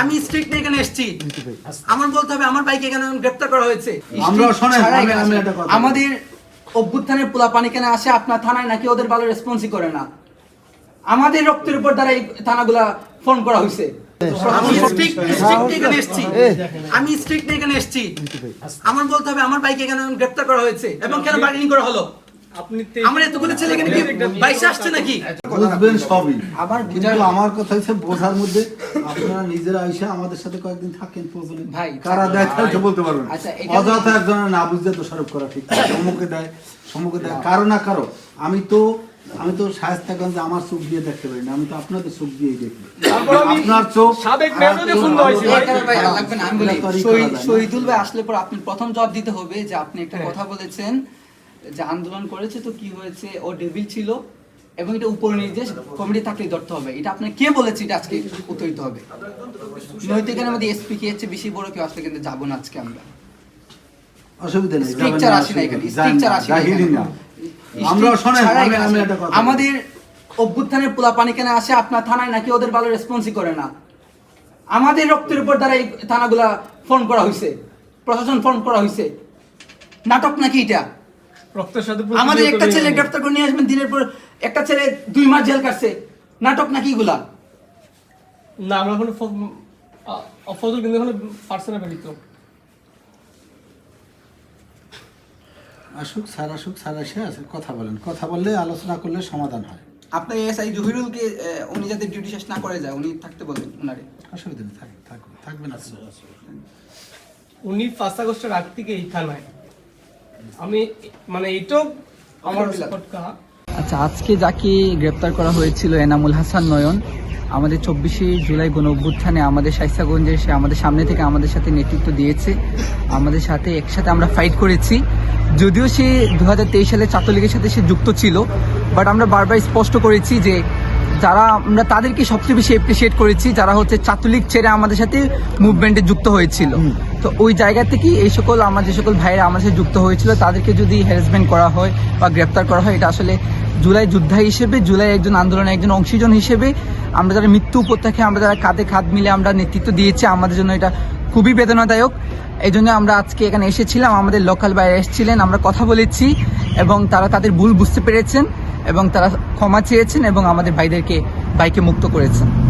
আমি স্ট্রিক্ট নিয়ে এখানে এসেছি। আমার বলতে হবে আমার বাইকে কেন গ্রেপ্তার করা হয়েছে। এখানে আমাদের অভ্যুত্থানের পোলা পানি কেন আসে আপনার থানায় নাকি ওদের ভালো রেসপন্সই করে না। আমাদের রক্তের উপর দ্বারা এই থানাগুলা ফোন করা হয়েছে। আমি স্ট্রিক্ট নিয়ে এখানে এসেছি। আমি স্ট্রিক্ট নিয়ে এখানে এসেছি। আমার বলতে হবে আমার বাইকে কেন গ্রেপ্তার করা হয়েছে। এবং কেন বার্গেনিং করা হলো? আমার এতগুলো ছেলে এখানে কি আসছে নাকি? বুঝবেন সবই। আবার আমার কথা হচ্ছে বোঝার মধ্যে আপনারা নিজেরা এসে আমাদের সাথে কয়েকদিন থাকেন প্রয়োজনে ভাই, কারা দেয় তাই তো বলতে পারবেন আচ্ছা, অযথা একজনের না বুঝতে সরব করা ঠিক দেয় সম্মুখে দেয়। কারও না কারও। আমি তো আমি তো শায়স্তাগঞ্জে আমার চোখ দিয়ে দেখতে পারি না। আমি তো আপনাদের চোখ দিয়েই দেখি। আপনার চোখ সাবেক মেয়রকে ফোন ভাই। লাগবে না, আমি বলি। শহীদুল ভাই আসলে পর আপনি প্রথম জবাব দিতে হবে যে আপনি একটা হ্যাঁ। কথা বলেছেন যে আন্দোলন করেছে তো কি হয়েছে ও ডেভিল ছিল। এবং এটা উপর নির্দেশ কমিটি থাকলে ধরতে হবে। এটা আপনি কে বলেছে এটা আজকে উত্তর দিতে হবে? নয়তো এখানে আমাদের এসপি কে হচ্ছে বেশি বড় কেউ আসলে কিন্তু যাব না আজকে আমরা। অসুবিধা নেই স্ট্রিকচার না, আসে না এখানে স্ট্রিকচার না, আসে আমরা শোনেন আমাদের অভ্যুত্থানের পোলা পানি কেন আসে আপনার থানায় নাকি ওদের ভালো রেসপন্সই করে না। আমাদের রক্তের উপর দ্বারা এই থানাগুলা ফোন করা হয়েছে প্রশাসন ফোন করা হয়েছে নাটক নাকি এটা? আমাদের একটা ছেলে গ্রেফতার করে নিয়ে আসবেন দিনের পর একটা ছেলে দুই মাস জেল কাটছে নাটক নাকি এগুলা? না আমরা এখন ফ- ফজল কিন্তু এখন পার্সোনাল ব্যতীত। আসুক স্যার আসুক স্যার এসে আছে কথা বলেন। কথা বললে আলোচনা করলে সমাধান হয়। আপনি এসআই জহিরুলকে উনি যাতে ডিউটি শেষ না করে যায় উনি থাকতে বলেন উনারে অসুবিধা নেই থাকবে থাকবে থাকবে উনি পাঁচ আগস্টের আগ থেকে এই থানায়। আমি মানে এটাও আমার ফটকা আচ্ছা আজকে যাকে গ্রেপ্তার করা হয়েছিল এনামুল হাসান নয়ন আমাদের চব্বিশে জুলাই গণ অভ্যুত্থানে আমাদের শাইস্তাগঞ্জে সে আমাদের সামনে থেকে আমাদের সাথে নেতৃত্ব দিয়েছে। আমাদের সাথে একসাথে আমরা ফাইট করেছি। যদিও সে দু হাজার তেইশ সালে ছাত্রলীগের সাথে সে যুক্ত ছিল বাট আমরা বারবার স্পষ্ট করেছি যে যারা আমরা তাদেরকে সবচেয়ে বেশি এপ্রিসিয়েট করেছি যারা হচ্ছে চাতুলিক ছেড়ে আমাদের সাথে মুভমেন্টে যুক্ত হয়েছিল। তো ওই জায়গা থেকে এই সকল আমার যে সকল ভাইয়েরা আমার সাথে যুক্ত হয়েছিল তাদেরকে যদি হ্যারাসমেন্ট করা হয় বা গ্রেপ্তার করা হয় এটা আসলে জুলাই যোদ্ধা হিসেবে জুলাই একজন আন্দোলনের একজন অংশীজন হিসেবে আমরা যারা মৃত্যু উপত্যকে আমরা যারা কাঁধে খাত মিলে আমরা নেতৃত্ব দিয়েছি আমাদের জন্য এটা খুবই বেদনাদায়ক। এই জন্য আমরা আজকে এখানে এসেছিলাম আমাদের লোকাল বাইরে এসেছিলেন আমরা কথা বলেছি। এবং তারা তাদের ভুল বুঝতে পেরেছেন এবং তারা ক্ষমা চেয়েছেন এবং আমাদের ভাইদেরকে বাইকে মুক্ত করেছেন।